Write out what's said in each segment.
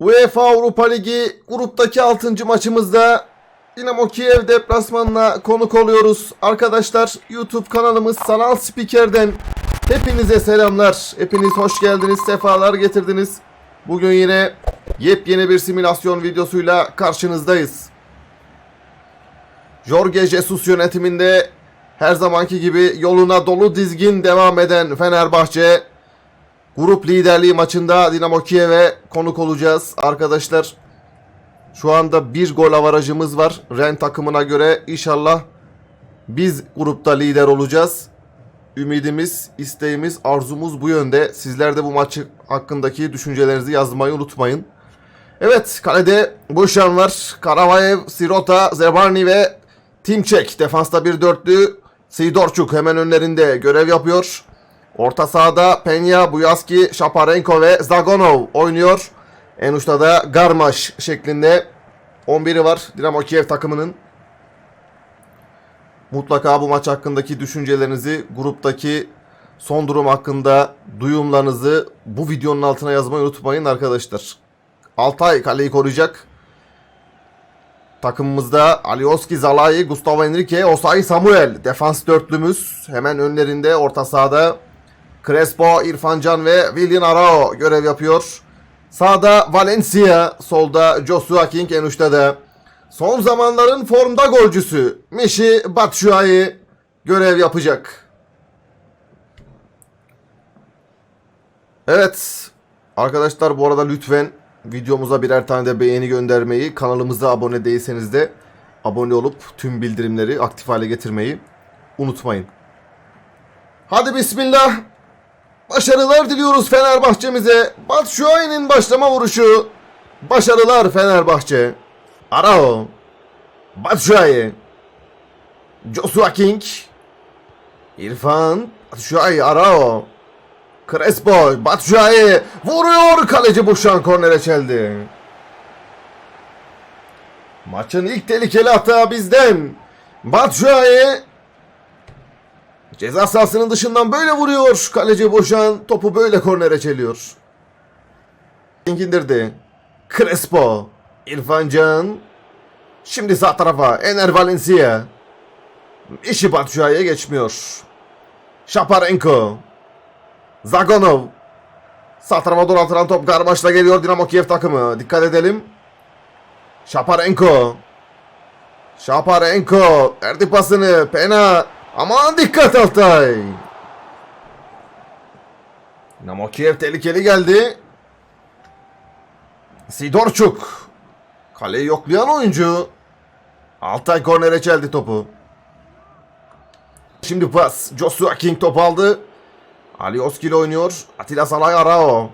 UEFA Avrupa Ligi gruptaki 6. maçımızda Dinamo Kiev deplasmanına konuk oluyoruz. Arkadaşlar YouTube kanalımız Sanal Spiker'den hepinize selamlar. Hepiniz hoş geldiniz, sefalar getirdiniz. Bugün yine yepyeni bir simülasyon videosuyla karşınızdayız. Jorge Jesus yönetiminde her zamanki gibi yoluna dolu dizgin devam eden Fenerbahçe grup liderliği maçında Dinamo Kiev'e konuk olacağız. Arkadaşlar şu anda bir gol avarajımız var. Ren takımına göre inşallah biz grupta lider olacağız. Ümidimiz, isteğimiz, arzumuz bu yönde. Sizler de bu maç hakkındaki düşüncelerinizi yazmayı unutmayın. Evet kalede Boşan var. Karavayev, Sirota, Zebarni ve Timçek. Defansta bir dörtlü. Sidorçuk hemen önlerinde görev yapıyor. Orta sahada Penya, Buyaski, Şaparenko ve Zagonov oynuyor. En uçta da Garmaş şeklinde 11'i var Dinamo Kiev takımının. Mutlaka bu maç hakkındaki düşüncelerinizi, gruptaki son durum hakkında duyumlarınızı bu videonun altına yazmayı unutmayın arkadaşlar. Altay kaleyi koruyacak. Takımımızda Alioski, Zalai, Gustavo Enrique, Osayi Samuel. Defans dörtlümüz. Hemen önlerinde orta sahada Crespo, İrfan Can ve Willian Arao görev yapıyor. Sağda Valencia, solda Joshua King en uçta da son zamanların formda golcüsü Mişi Batshuayi görev yapacak. Evet arkadaşlar bu arada lütfen videomuza birer tane de beğeni göndermeyi, kanalımıza abone değilseniz de abone olup tüm bildirimleri aktif hale getirmeyi unutmayın. Hadi bismillah. Başarılar diliyoruz Fenerbahçe'mize. Batshuayi'nin başlama vuruşu. Başarılar Fenerbahçe. Arao. Batshuayi. Joshua King. İrfan. Batshuayi. Arao. Crespo. Batshuayi. Vuruyor. Kaleci Buşan kornere çeldi. Maçın ilk tehlikeli hata bizden. Batshuayi Ceza sahasının dışından böyle vuruyor. Kaleci Boşan topu böyle kornere çeliyor. İndirdi. Crespo. İrfan Can. Şimdi sağ tarafa. Ener Valencia. İşi Batshuayi'ye geçmiyor. Şaparenko. Zagonov. Sağ tarafa doğru top Garmaş'la geliyor Dinamo Kiev takımı. Dikkat edelim. Şaparenko. Şaparenko. Verdi pasını. Pena. Aman dikkat Altay. Dinamo tehlikeli geldi. Sidorçuk. Kaleyi yoklayan oyuncu. Altay kornere çeldi topu. Şimdi pas. Joshua King top aldı. Ali Oskil oynuyor. Atilla Salay Arao.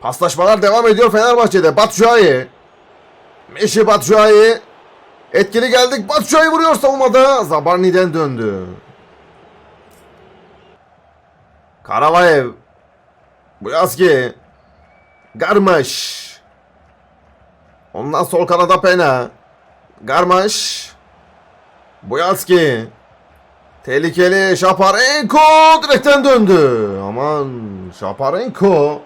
Paslaşmalar devam ediyor Fenerbahçe'de. Batshuayi. Meşi Batshuayi. Etkili geldik. Batshuayi vuruyor savunmada. Zabarni'den döndü. Karavayev. Buyaski. Garmaş. Ondan sol kanada Pena. Garmaş. Buyaski. Tehlikeli Şaparenko direkten döndü. Aman Şaparenko.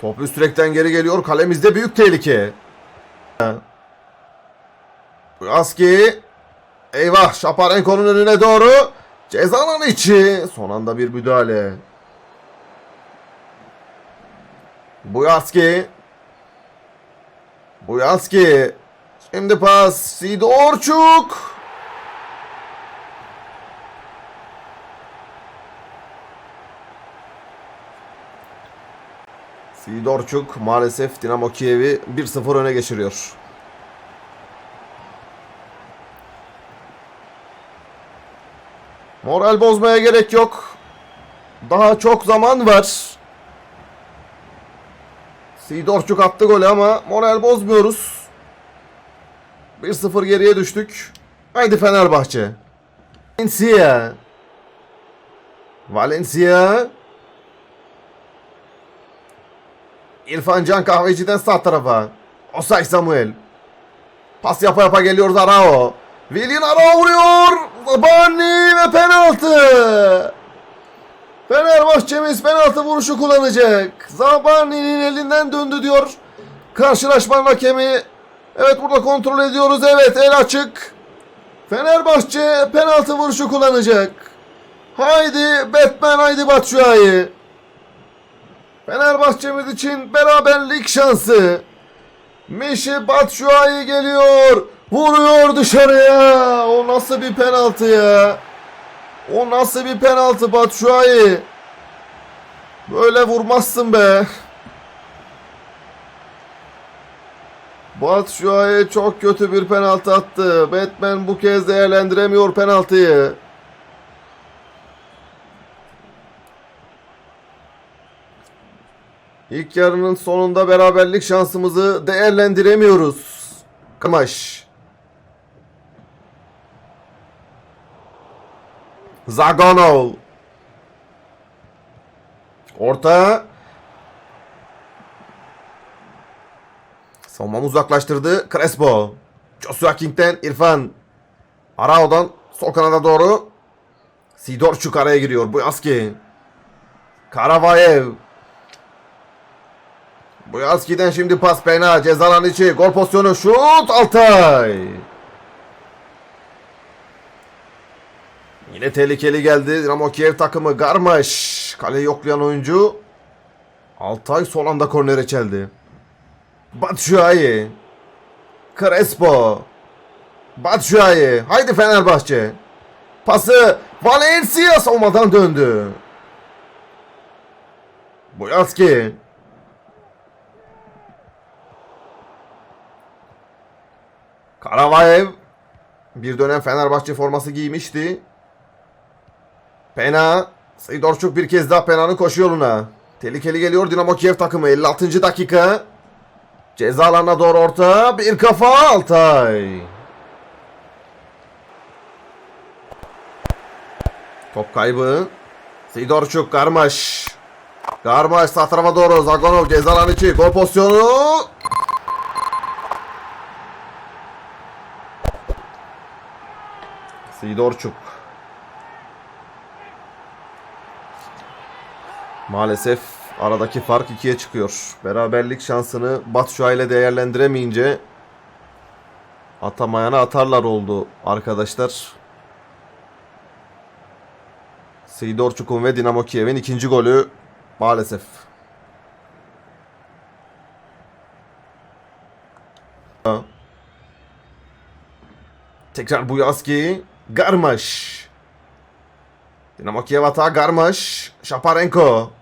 Top üst direkten geri geliyor. Kalemizde büyük tehlike. Buyaski. Eyvah Şaparenko'nun önüne doğru. Cezanın içi. Son anda bir müdahale. Buyaski. Buyaski. Şimdi pas. Sidorçuk. Sidorçuk maalesef Dinamo Kiev'i 1-0 öne geçiriyor. Moral bozmaya gerek yok. Daha çok zaman var. Sidorçuk attı golü ama moral bozmuyoruz. 1-0 geriye düştük. Haydi Fenerbahçe. Valencia. Valencia. İrfan Can Kahveci'den sağ tarafa. Osay Samuel. Pas yapa yapa geliyor Arao. Willian Arao vuruyor. Zabani ve penaltı. Fenerbahçe'miz penaltı vuruşu kullanacak. Zabani'nin elinden döndü diyor. Karşılaşmanın hakemi. Evet burada kontrol ediyoruz. Evet el açık. Fenerbahçe penaltı vuruşu kullanacak. Haydi Batman haydi Batshuayi. Fenerbahçe'miz için beraberlik şansı. Mişi Batshuayi geliyor. Vuruyor dışarıya. O nasıl bir penaltı ya? O nasıl bir penaltı Batshuayi? Böyle vurmazsın be. Batshuayi çok kötü bir penaltı attı. Batman bu kez değerlendiremiyor penaltıyı. İlk yarının sonunda beraberlik şansımızı değerlendiremiyoruz. Kamaş. Zagonov. Orta. Savunmanı uzaklaştırdı. Crespo. Joshua King'den İrfan. Arao'dan sol kanada doğru. Sidorçuk araya giriyor. Buyaski. Karavayev. Buyaski'den şimdi pas pena. Cezalan içi. Gol pozisyonu. Şut. Altay. Yine tehlikeli geldi. Dinamo Kiev takımı Garmaş. Kaleyi yoklayan oyuncu. Altay son anda kornere çeldi. Batshuayi. Crespo. Batshuayi. Haydi Fenerbahçe. Pası Valencia savunmadan döndü. Boyaski. Karavayev. Bir dönem Fenerbahçe forması giymişti. Pena. Seydorçuk bir kez daha Pena'nın koşu yoluna. Tehlikeli geliyor Dinamo Kiev takımı. 56. dakika. Ceza alanına doğru orta. Bir kafa Altay. Top kaybı. Seydorçuk Garmaş. Garmaş sağ tarafa doğru. Zagonov ceza alanı içi. Gol pozisyonu. Seydorçuk. Maalesef aradaki fark ikiye çıkıyor. Beraberlik şansını Batshuayi ile değerlendiremeyince atamayana atarlar oldu arkadaşlar. Seydorçuk'un ve Dinamo Kiev'in ikinci golü maalesef. Tekrar Buyaski. Garmaş. Dinamo Kiev hata Garmaş. Şaparenko.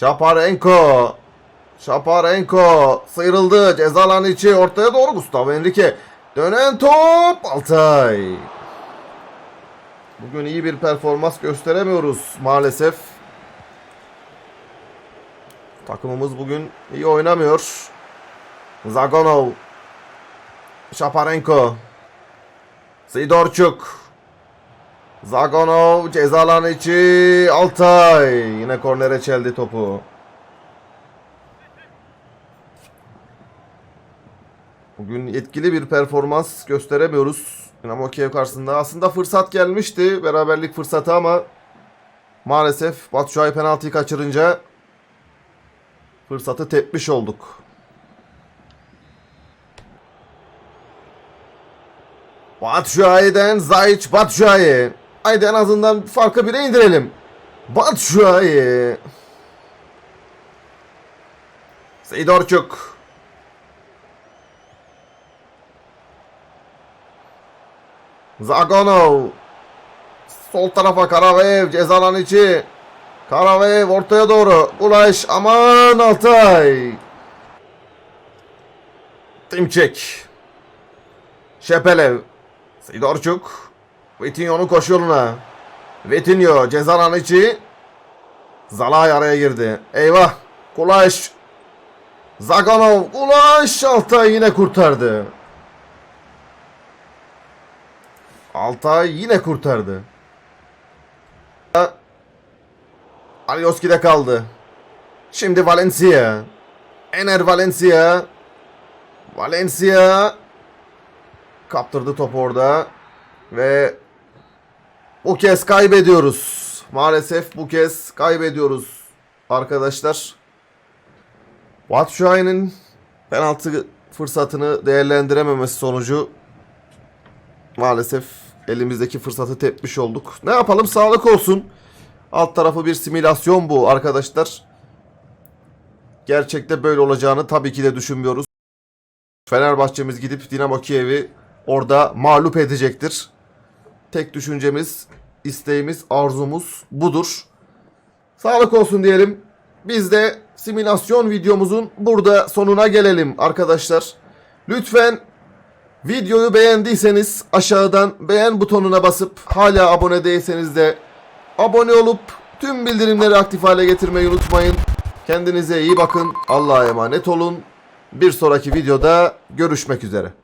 Şaparenko. Şaparenko sıyrıldı. Ceza içi ortaya doğru Gustavo Enrique. Dönen top Altay. Bugün iyi bir performans gösteremiyoruz maalesef. Takımımız bugün iyi oynamıyor. Zagonov. Şaparenko. Sidorçuk. Zagonov ceza alanı içi Altay. Yine kornere çeldi topu. Bugün etkili bir performans gösteremiyoruz. Dinamo Kiev karşısında. Aslında fırsat gelmişti. Beraberlik fırsatı ama maalesef Batshuayi penaltıyı kaçırınca fırsatı tepmiş olduk. Batshuayi'den Zayç Batshuayi. Haydi en azından farkı bire indirelim. Batshuayi. Seydorçuk. Zagonov. Sol tarafa Karavayev ceza alanı içi. Karavayev ortaya doğru. Ulaş aman Altay. Timçek. Şepelev. Sidorçuk. Vitinho'nun koşu yoluna. Vitinho ceza alanı içi. Zalay araya girdi. Eyvah. Kulaş. Zaganov. Kulaş. Altay yine kurtardı. Altay yine kurtardı. Alioski'de kaldı. Şimdi Valencia. Ener Valencia. Valencia. Kaptırdı topu orada. Ve bu kez kaybediyoruz. Maalesef bu kez kaybediyoruz arkadaşlar. Batshuayi'nin penaltı fırsatını değerlendirememesi sonucu maalesef elimizdeki fırsatı tepmiş olduk. Ne yapalım sağlık olsun. Alt tarafı bir simülasyon bu arkadaşlar. Gerçekte böyle olacağını tabii ki de düşünmüyoruz. Fenerbahçe'miz gidip Dinamo Kiev'i orada mağlup edecektir. Tek düşüncemiz, isteğimiz, arzumuz budur. Sağlık olsun diyelim. Biz de simülasyon videomuzun burada sonuna gelelim arkadaşlar. Lütfen videoyu beğendiyseniz aşağıdan beğen butonuna basıp hala abone değilseniz de abone olup tüm bildirimleri aktif hale getirmeyi unutmayın. Kendinize iyi bakın. Allah'a emanet olun. Bir sonraki videoda görüşmek üzere.